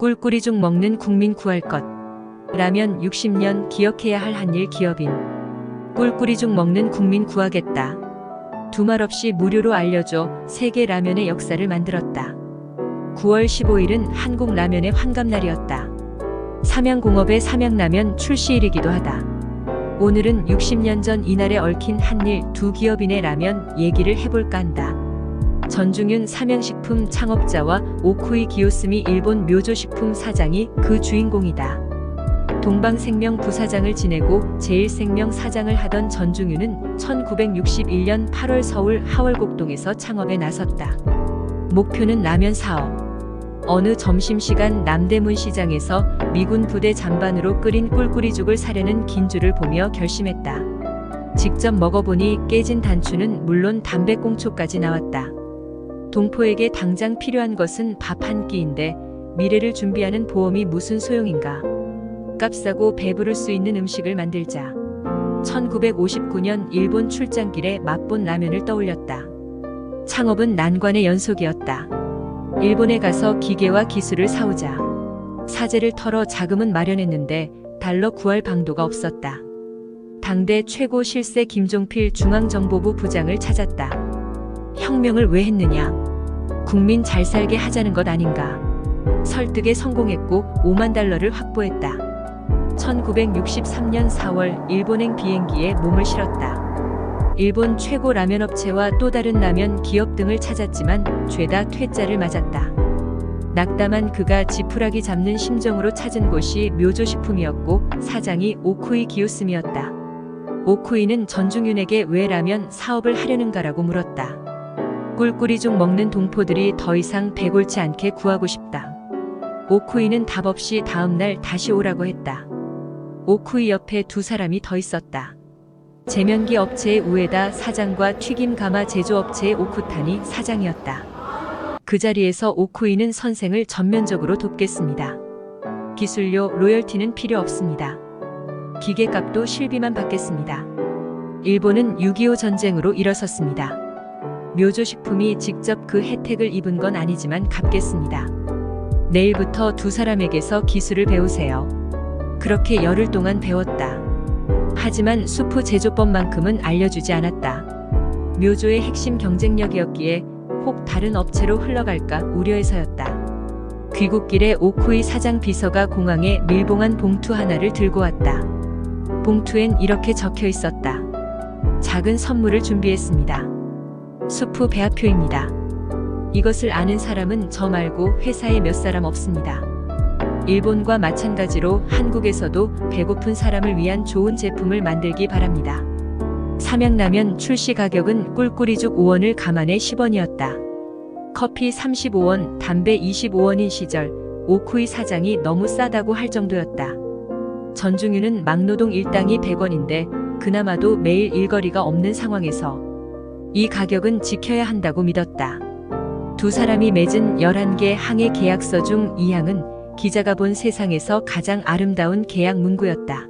꿀꿀이 죽 먹는 국민 구할 것. 라면 60년 기억해야 할 한일 기업인. 꿀꿀이 죽 먹는 국민 구하겠다. 두말 없이 무료로 알려줘 세계 라면의 역사를 만들었다. 9월 15일은 한국 라면의 환갑날이었다. 삼양공업의 삼양라면 출시일이기도 하다. 오늘은 60년 전 이날에 얽힌 한일 두 기업인의 라면 얘기를 해볼까 한다. 전중윤 삼양식품 창업자와 오쿠이 기요스미 일본 묘조식품 사장이 그 주인공이다. 동방생명 부사장을 지내고 제일생명 사장을 하던 전중윤은 1961년 8월 서울 하월곡동에서 창업에 나섰다. 목표는 라면 사업. 어느 점심시간 남대문 시장에서 미군 부대 잔반으로 끓인 꿀꿀이죽을 사려는 긴주를 보며 결심했다. 직접 먹어보니 깨진 단추는 물론 담배꽁초까지 나왔다. 동포에게 당장 필요한 것은 밥 한 끼인데 미래를 준비하는 보험이 무슨 소용인가. 값싸고 배부를 수 있는 음식을 만들자. 1959년 일본 출장길에 맛본 라면을 떠올렸다. 창업은 난관의 연속이었다. 일본에 가서 기계와 기술을 사오자. 사재를 털어 자금은 마련했는데 달러 구할 방도가 없었다. 당대 최고 실세 김종필 중앙정보부 부장을 찾았다. 혁명을 왜 했느냐? 국민 잘 살게 하자는 것 아닌가? 설득에 성공했고 5만 달러를 확보했다. 1963년 4월 일본행 비행기에 몸을 실었다. 일본 최고 라면 업체와 또 다른 라면 기업 등을 찾았지만 죄다 퇴짜를 맞았다. 낙담한 그가 지푸라기 잡는 심정으로 찾은 곳이 묘조식품이었고 사장이 오쿠이 기요스미였다. 오쿠이는 전중윤에게 왜 라면 사업을 하려는가라고 물었다. 꿀꿀이죽 먹는 동포들이 더 이상 배골치 않게 구하고 싶다. 오쿠이는 답 없이 다음날 다시 오라고 했다. 오쿠이 옆에 두 사람이 더 있었다. 제면기 업체의 우에다 사장과 튀김 가마 제조업체의 오쿠탄이 사장이었다. 그 자리에서 오쿠이는 선생을 전면적으로 돕겠습니다. 기술료, 로열티는 필요 없습니다. 기계값도 실비만 받겠습니다. 일본은 6.25 전쟁으로 일어섰습니다. 묘조식품이 직접 그 혜택을 입은 건 아니지만 갚겠습니다. 내일부터 두 사람에게서 기술을 배우세요. 그렇게 열흘 동안 배웠다. 하지만 수프 제조법만큼은 알려주지 않았다. 묘조의 핵심 경쟁력이었기에 혹 다른 업체로 흘러갈까 우려해서였다. 귀국길에 오쿠이 사장 비서가 공항에 밀봉한 봉투 하나를 들고 왔다. 봉투엔 이렇게 적혀 있었다. 작은 선물을 준비했습니다. 수프 배합표입니다. 이것을 아는 사람은 저 말고 회사에 몇 사람 없습니다. 일본과 마찬가지로 한국에서도 배고픈 사람을 위한 좋은 제품을 만들기 바랍니다. 삼양라면 출시 가격은 꿀꿀이죽 5원을 감안해 10원이었다. 커피 35원, 담배 25원인 시절 오쿠이 사장이 너무 싸다고 할 정도였다. 전중윤은 막노동 일당이 100원인데 그나마도 매일 일거리가 없는 상황에서 이 가격은 지켜야 한다고 믿었다. 두 사람이 맺은 11개 항해 계약서 중 이 항은 기자가 본 세상에서 가장 아름다운 계약 문구였다.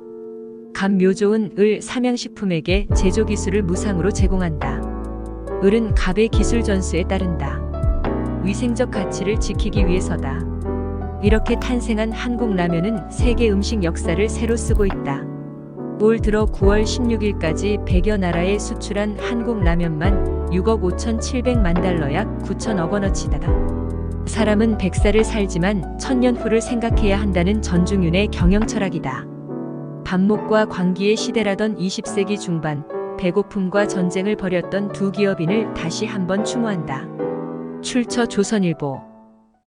감묘조은 을 삼양식품에게 제조 기술을 무상으로 제공한다. 을은 갑의 기술 전수에 따른다. 위생적 가치를 지키기 위해서다. 이렇게 탄생한 한국 라면은 세계 음식 역사를 새로 쓰고 있다. 올 들어 9월 16일까지 100여 나라에 수출한 한국 라면만 6억 5,700만 달러 약 9천억 원어치다. 사람은 100살을 살지만 천년 후를 생각해야 한다는 전중윤의 경영 철학이다. 반목과 광기의 시대라던 20세기 중반, 배고픔과 전쟁을 벌였던 두 기업인을 다시 한번 추모한다. 출처 조선일보